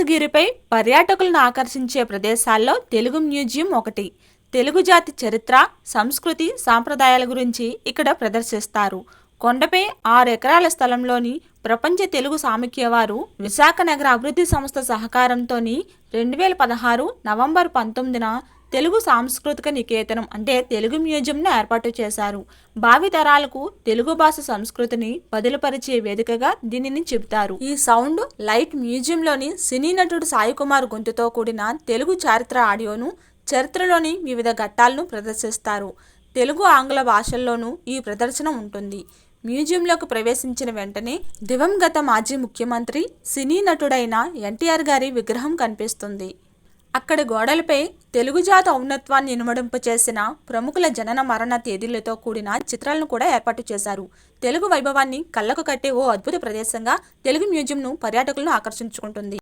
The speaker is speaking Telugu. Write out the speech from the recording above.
గిరిపై పర్యాటకులను ఆకర్షించే ప్రదేశాల్లో తెలుగు మ్యూజియం ఒకటి. తెలుగు జాతి చరిత్ర సంస్కృతి సాంప్రదాయాల గురించి ఇక్కడ ప్రదర్శిస్తారు. కొండపై ఆరు ఎకరాల స్థలంలోని ప్రపంచ తెలుగు సామిక్య వారు విశాఖ నగర అభివృద్ధి సంస్థ సహకారంతో రెండు వేల పదహారు నవంబర్ పంతొమ్మిదిన తెలుగు సాంస్కృతిక నికేతనం అంటే తెలుగు మ్యూజియంను ఏర్పాటు చేశారు. భావి తరాలకు తెలుగు భాష సంస్కృతిని బదులుపరిచే వేదికగా దీనిని చెబుతారు. ఈ సౌండ్ లైట్ మ్యూజియంలోని సినీ నటుడు సాయి కుమార్ గొంతుతో కూడిన తెలుగు చారిత్ర ఆడియోను చరిత్రలోని వివిధ ఘట్టాలను ప్రదర్శిస్తారు. తెలుగు ఆంగ్ల భాషల్లోనూ ఈ ప్రదర్శన ఉంటుంది. మ్యూజియంలోకి ప్రవేశించిన వెంటనే దివంగత మాజీ ముఖ్యమంత్రి సినీ నటుడైన ఎన్టీఆర్ గారి విగ్రహం కనిపిస్తుంది. అక్కడ గోడలపై తెలుగు జాతి ఔన్నత్వాన్ని ఇనుమడింపు చేసిన ప్రముఖుల జనన మరణ తేదీలతో కూడిన చిత్రాలను కూడా ఏర్పాటు చేశారు. తెలుగు వైభవాన్ని కళ్ళకు కట్టే ఓ అద్భుత ప్రదేశంగా తెలుగు మ్యూజియంను పర్యాటకులను ఆకర్షించుకుంటుంది.